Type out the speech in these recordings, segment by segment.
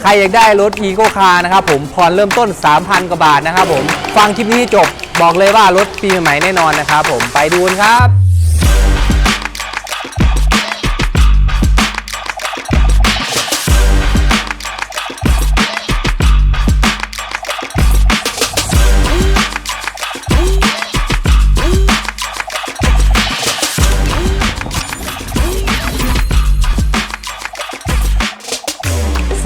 ใครอยากได้รถ e ีโคคาร์นะครับผมผ่อนเริ่มต้น 3,000 กว่าบาทนะครับผม ฟังคลิปนี้จบบอกเลยว่ารถปีใหม่แน่นอนนะครับผมไปดูนครับ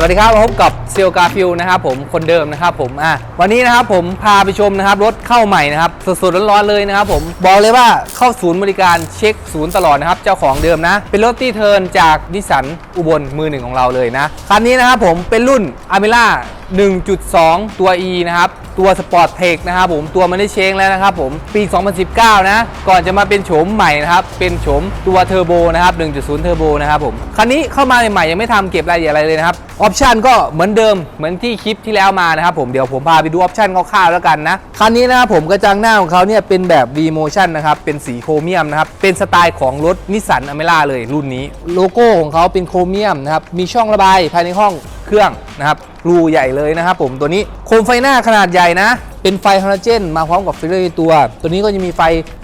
วัสดีครับพบกับ เซลกาฟิลนะครับผมคนเดิมนะครับผมอะวันนี้นะครับผมพาไปชมนะครับรถเข้าใหม่นะครับสดๆร้อนๆเลยนะครับผมบอกเลยว่าเข้าศูนย์บริการเช็คศูนย์ตลอดนะครับเจ้าของเดิมนะ เป็นรถที่เทินจากนิสสันอุบลมือหนึ่งของเราเลยนะคันนี้นะครับผมเป็นรุ่นอ m ม r a 1.2 ตัว E นะครับ ตัวสปอร์ตเทคนะครับผม ตัวมันได้เชงแล้วนะครับผม ปี 2019 นะ ก่อนจะมาเป็นโฉมใหม่นะครับ เป็นโฉมตัวเทอร์โบนะครับ 1.0 เทอร์โบนะครับผม คันนี้เข้ามาใหม่ๆ ยังไม่ทำเก็บรายละเอียดอะไรเลยนะครับ ออปชันก็เหมือนเดิมเหมือนที่คลิปที่แล้วมานะครับผมเดี๋ยวผมพาไปดูออปชันคร่าวๆแล้วกันนะคันนี้นะครับผมกระจังหน้าของเขาเนี่ยเป็นแบบ V Motion นะครับเป็นสีโครเมียมนะครับเป็นสไตล์ของรถนิสสันอเมร่าเลยรุ่นนี้ โลโก้ของเขาเป็นโครเมียมนะครับมีช่องระบายภายในห้องเครื่องนะครับรูใหญ่เลยนะครับผมตัวนี้โคมไฟหน้าขนาดใหญ่นะ เป็นไฟฮาโลเจน มาพร้อมกับฟิลเลอร์ในตัว ตัวนี้ก็จะมีไฟ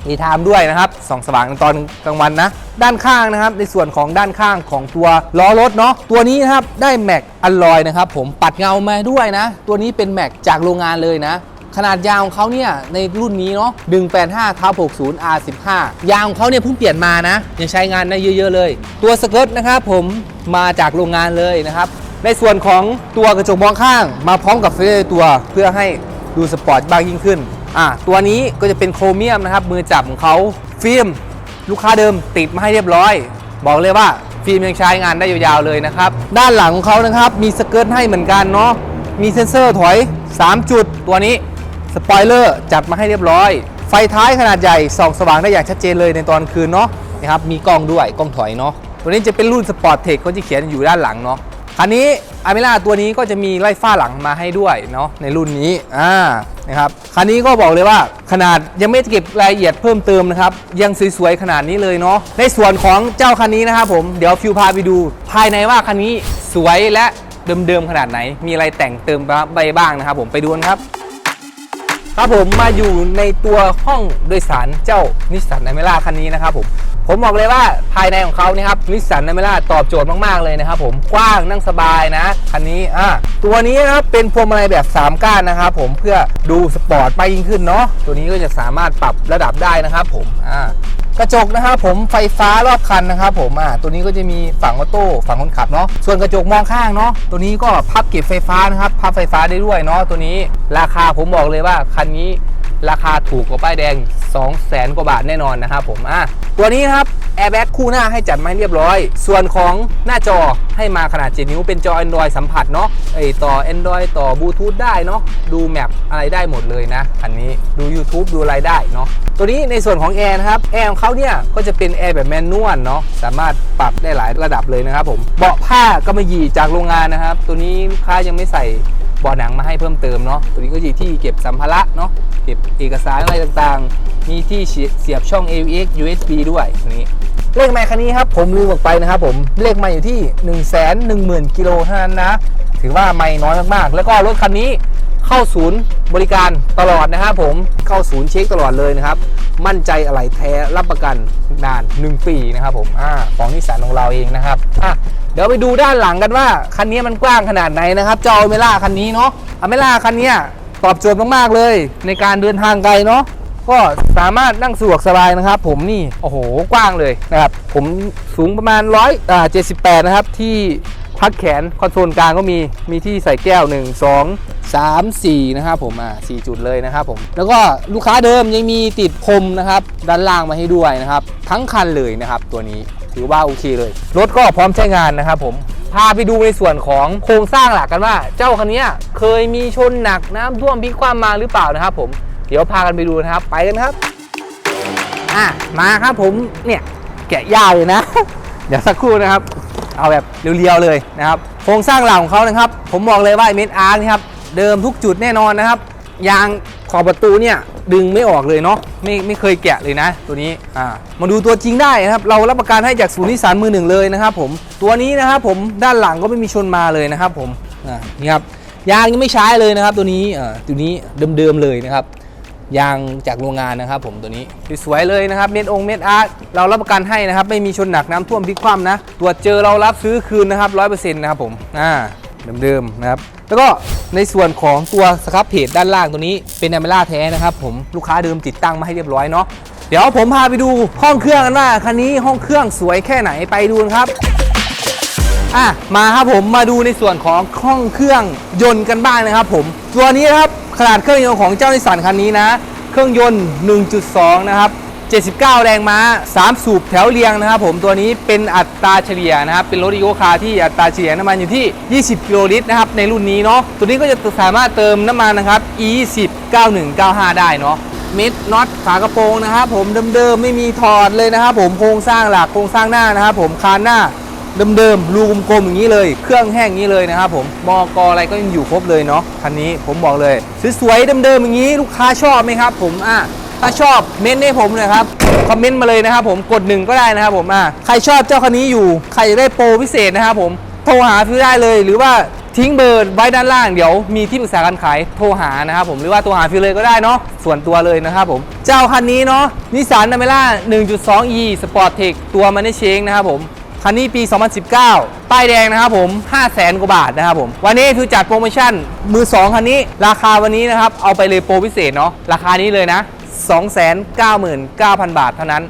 รีไทม์ด้วยนะครับส่องสว่างตอนกลางวันนะ ด้านข้างนะครับ ในส่วนของด้านข้างของตัวล้อรถเนาะตัวนี้นะครับได้แม็กอัลลอยนะครับผมปัดเงามาด้วยนะ ตัวนี้เป็นแม็กจากโรงงานเลยนะขนาดยาวของเขาเนี่ยในรุ่นนี้เนาะ185ทับ60 R15 ยาวของเขาเนี่ยเพิ่งเปลี่ยนมานะ ยังใช้งานได้เยอะ ๆ เลย ตัวสเกิร์ตนะครับผมมาจากโรงงานเลยนะครับ ในส่วนของตัวกระจกมองข้าง มาพร้อมกับฟิลเลอร์ตัวเพื่อให้ดูสปอร์ตบางยิ่งขึ้นอะตัวนี้ก็จะเป็นโครเมียมนะครับ มือจับของเขาฟิล์มลูกค้าเดิมติดมาให้เรียบร้อย บอกเลยว่าฟิล์มยังใช้งานได้ยาวๆเลยนะครับ ด้านหลังของเขานะครับมีสเกิร์ตให้เหมือนกันเนาะมีเซ็นเซอร์ถอย 3 จุด ตัวนี้สปอยเลอร์จัดมาให้เรียบร้อย ไฟท้ายขนาดใหญ่ส่องสว่างได้อย่างชัดเจนเลยในตอนคืนเนาะนะครับมีกล้องด้วยกล้องถอยเนาะตัวนี้จะเป็นรุ่นสปอร์ตเทคเขาจะเขียนอยู่ด้านหลังเนาะ คันนี้อามิล่าตัวนี้ก็จะมีไล่ฝ้าหลังมาให้ด้วยเนาะในรุ่นนี้อ่านะครับคันนี้ก็บอกเลยว่าขนาดยังไม่เก็บรายละเอียดเพิ่มเติมนะครับยังสวยๆขนาดนี้เลยเนาะในส่วนของเจ้าคันนี้นะครับผมเดี๋ยวฟิวพาไปดู ภายในว่าคันนี้สวยและเดิมๆขนาดไหน มีอะไรแต่งเติมไปบ้างนะครับผมไปดูกันครับครับผมมาอยู่ในตัวห้องโดยสารเจ้านิสสันอเมร่าคันนี้นะครับผม ผมบอกเลยว่าภายในของเขานี่ครับนิสสันอเมร่าตอบโจทย์มากๆเลยนะครับผมกว้างนั่งสบายนะคันนี้อะตัวนี้นะครับเป็นพวงมาลัยแบบ 3 ก้านนะครับผมเพื่อดูสปอร์ตไปยิ่งขึ้นเนาะตัวนี้ก็จะสามารถปรับระดับได้นะครับผมอ่ากระจกนะครับผมไฟฟ้ารอบคันนะครับผมอ่าตัวนี้ก็จะมีฝั่งออโต้ฝั่งคนขับเนาะส่วนกระจกมองข้างเนาะตัวนี้ก็พับเก็บไฟฟ้านะครับพับไฟฟ้าได้ด้วยเนาะตัวนี้ราคาผมบอกเลยว่าคันนี้ราคาถูกกว่าป้ายแดง 2 0 0แสนกว่าบาทแน่นอนนะครับผมอะตัวนี้ครับแอร์แบ็กคู่หน้าให้จัดมาเรียบร้อย ส่วนของหน้าจอให้มาขนาด 7 นิ้วเป็นจอ Android สัมผัสเนาะไอต่อ Android ต่อบลูทูธได้เนาะดูแมปอะไรได้หมดเลยนะ อันนี้ดู YouTube ดูอะไรได้เนาะตัวนี้ในส่วนของแอร์นะครับแอร์ของเขาเนี่ยก็จะเป็นแอร์แบบแมนนวลเนาะสามารถปรับได้หลายระดับเลยนะครับผมเบาะผ้าก็มาหยีจากโรงงานนะครับ ตัวนี้ลูกค้ายังไม่ใส่ บอหนังมาให้เพิ่มเติมเนาะตัวนี้ก็จะที่เก็บสัมภาระเนาะเก็บเอกสารอะไรต่างๆ มีที่เสียบช่อง AVX USB ด้วยตัวนี้เลขไมค์คันนี้ครับผมลืมบอกไปนะครับผมเลขไมค์อยู่ที่ 1 1 0 0 0 0กิโลเท่านั้นนะ ถือว่าไม่น้อยมากๆ แล้วก็รถคันนี้ เข้าศูนย์บริการตลอดนะครับผมเข้าศูนย์เช็คตลอดเลยนะครับ มั่นใจอะไรแท้รับประกันนาน 1 ปีนะครับผมอของนิสสันของเราเองนะครับอะเดี๋ยวไปดูด้านหลังกันว่า คันนี้มันกว้างขนาดไหนนะครับเจ้าอเมล่าคันนี้เนาะอเมล่าคันนี้ตอบโจทย์มากๆเลย ในการเดินทางไกลเนาะก็สามารถนั่งสะดวกสบายนะครับ ผมนี่โอ้โหกว้างเลยนะครับ ผมสูงประมาณ100อ่า78นะครับที่ พักแขนคอนโซลกลางก็มีมีที่ใส่แก้ว 1 2 3 4 นะครับผมอ่า4จุดเลยนะครับผม แล้วก็ลูกค้าเดิมยังมีติดพรมนะครับด้านล่างมาให้ด้วยนะครับ ทั้งคันเลยนะครับตัวนี้ถือว่าโอเคเลย รถก็พร้อมใช้งานนะครับผมพาไปดูในส่วนของโครงสร้างหลักกันว่า เจ้าคันเนี้ยเคยมีชนหนักน้ำท่วมพลิกคว่ำมาหรือเปล่านะครับผมเดี๋ยวพากันไปดูนะครับ ไปกันครับอะมาครับผมเนี่ยแกะยากเลยนะ เดี๋ยวสักครู่นะครับ เอาแบบเรียวๆเลยนะครับโครงสร้างหลังของเขานะครับ ผมบอกเลยว่าเมดอาร์นี่ครับเดิมทุกจุดแน่นอนนะครับยางขอบประตูเนี่ยดึงไม่ออกเลยเนาะไม่ไม่เคยแกะเลยนะ ตัวนี้อ่ามาดูตัวจริงได้นะครับ เรารับประกันให้จากศูนย์นิสสันมือหนึ่งเลยนะครับผมตัวนี้นะครับผมด้านหลังก็ไม่มีชนมาเลยนะครับผมอ่านี่ครับยางยังไม่ใช้เลยนะครับ ตัวนี้อ่าตัวนี้เดิมๆเลยนะครับ ยางจากโรงงานนะครับผมตัวนี้สวยๆเลยนะครับเม็ดองเม็ดอาร์ตเรารับประกันให้นะครับ ไม่มีชนหนักน้ำท่วมพลิกคว่ำนะตรวจเจอเรารับซื้อคืนนะครับร้อยเปอร์เซ็นต์นะครับผมอ่าเดิมๆนะครับแล้วก็ในส่วนของตัวสครับเพจด้านล่างตัวนี้เป็นอเมล่าแท้นะครับผมลูกค้าเดิมติดตั้งมาให้เรียบร้อยเนาะเดี๋ยวผมพาไปดูห้องเครื่องกันว่าคันนี้ห้องเครื่องสวยแค่ไหนไปดูครับอะมาครับผมมาดูในส่วนของห้องเครื่องยนต์กันบ้างนะครับผม ตัวนี้นะครับ ขนาดเครื่องยนต์ของเจ้านิสสันคันนี้นะ เครื่องยนต์ 1.2 นะครับ 79 แรงม้า 3 สูบแถวเรียงนะครับผมตัวนี้เป็นอัตราเฉลี่ยนะครับ เป็นรถอีโคคาร์ที่อัตราเฉลี่ยน้ำมันอยู่ที่ 20 กิโลลิตรนะครับ ในรุ่นนี้เนาะตัวนี้ก็จะสามารถเติมน้ำมันนะครับ E10 9195 ได้เนาะเม็ดน็อตฝากระโปรงนะครับผมเดิมๆไม่มีถอดเลยนะครับผมโครงสร้างหลักโครงสร้างหน้านะครับผมคานหน้า เดิมๆรูกลมๆอย่างนี้เลย เครื่องแห้งอย่างนี้เลยนะครับผมมอกออะไรก็ยังอยู่ครบเลยเนาะคันนี้ผมบอกเลยสวยๆเดิมๆอย่างนี้ลูกค้าชอบไหมครับผมอะถ้าชอบเม้นให้ผมหนะครับคอมเมนต์มาเลยนะครับผมกดหนึ่งก็ได้นะครับผมอะใครชอบเจ้าคันนี้อยู่ ใครอยากได้โปรพิเศษนะครับผมโทรหาฟิวได้เลยหรือว่าทิ้งเบอร์ไว้ด้านล่างเดี๋ยวมีที่ปรึกษาการขายโทรหานะครับผมหรือว่าโทรหาฟิวเลยก็ได้เนาะส่วนตัวเลยนะครับผม เจ้าคันนี้เนาะนิสสันอเมร่า 1.2e Sport Tech ตัวมันได้เชงนะครับผม คันนี้ปี 2019 ป้ายแดงนะครับผม 5 0 0แสนกว่าบาทนะครับผม วันนี้คือจัดโปรโมชั่น มือ 2 คันนี้ ราคาวันนี้นะครับ เอาไปเลยโปรพิเศษเนาะ ราคานี้เลยนะ 299,000 บาทเท่านั้น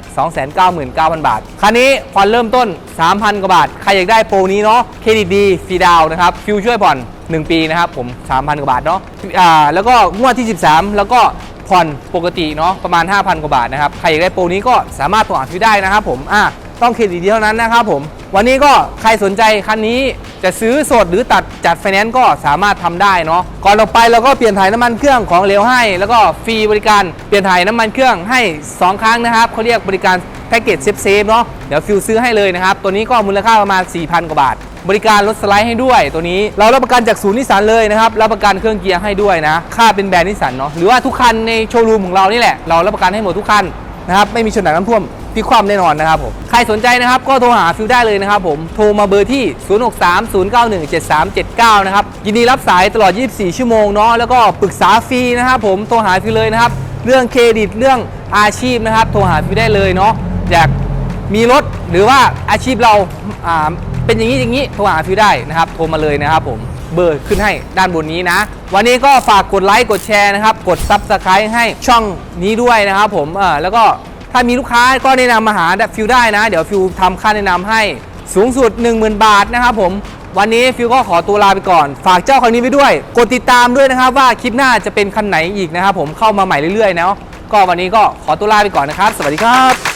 299,000 บาท คันนี้ผ่อนเริ่มต้น 3,000 กว่าบาท ใครอยากได้โปรนี้เนาะ เครดิตดีฟรีดาวนะครับ ฟิวช่วยผ่อน 1 ปีนะครับผม 3,000 กว่าบาทเนาะ อ่า แล้วก็งวดที่ 13 แล้วก็ผ่อนปกติเนาะประมาณ 5,000 กว่าบาทนะครับ ใครอยากได้โปรนี้ก็สามารถโทรหาฟิวได้นะครับผม อะ ต้องเครดิตดีเท่านั้นนะครับผม วันนี้ก็ใครสนใจคันนี้จะซื้อสดหรือตัดจัดไฟแนนซ์ก็สามารถทำได้เนาะก่อนออกไปเราก็เปลี่ยนถ่ายน้ำมันเครื่องของเหลวให้ แล้วก็ฟรีบริการเปลี่ยนถ่ายน้ำมันเครื่องให้ 2 ครั้งนะครับเขาเรียกบริการแพ็กเกจเซฟเซฟเนาะเดี๋ยวฟิวซื้อให้เลยนะครับ ตัวนี้ก็มูลค่าประมาณ 4,000 กว่าบาท บริการรถสไลด์ให้ด้วยตัวนี้เรารับประกันจากศูนย์นิสสันเลยนะครับรับประกันเครื่องเกียร์ให้ด้วยนะ ค่าเป็นแบรนด์นิสสันเนาะหรือว่าทุกคันในโชว์รูมของเรานี่แหละเรารับประกันให้หมดทุกคันนะครับไม่มีชนหนักน้ำท่วม พี่ความแน่นอนนะครับผมใครสนใจนะครับก็โทรหาฟิวได้เลยนะครับผมโทรมาเบอร์ที่ 0630917379 นะครับยินดีรับสายตลอด 24 ชั่วโมงเนาะแล้วก็ปรึกษาฟรีนะครับผมโทรหาฟิวเลยนะครับเรื่องเครดิตเรื่องอาชีพนะครับ โทรหาฟิวได้เลยเนาะอยากมีรถหรือว่าอาชีพเราอ่าเป็นอย่างนี้อย่างนี้โทรหาฟิวได้นะครับโทรมาเลยนะครับผมเบอร์ขึ้นให้ด้านบนนี้นะ วันนี้ก็ฝากกดไลค์กดแชร์นะครับ กดซับสไครต์ให้ช่องนี้ด้วยนะครับผมเออแล้วก็ ถ้ามีลูกค้าก็แนะนำมาหาฟิวได้นะ เดี๋ยวฟิวทำค่าแนะนำให้สูงสุด 10,000 บาทนะครับผม วันนี้ฟิวก็ขอตัวลาไปก่อน ฝากเจ้าคันนี้ไปด้วย กดติดตามด้วยนะครับว่าคลิปหน้าจะเป็นคันไหนอีกนะครับผมเข้ามาใหม่เรื่อยๆเนาะก็วันนี้ก็ขอตัวลาไปก่อนนะครับ สวัสดีครับ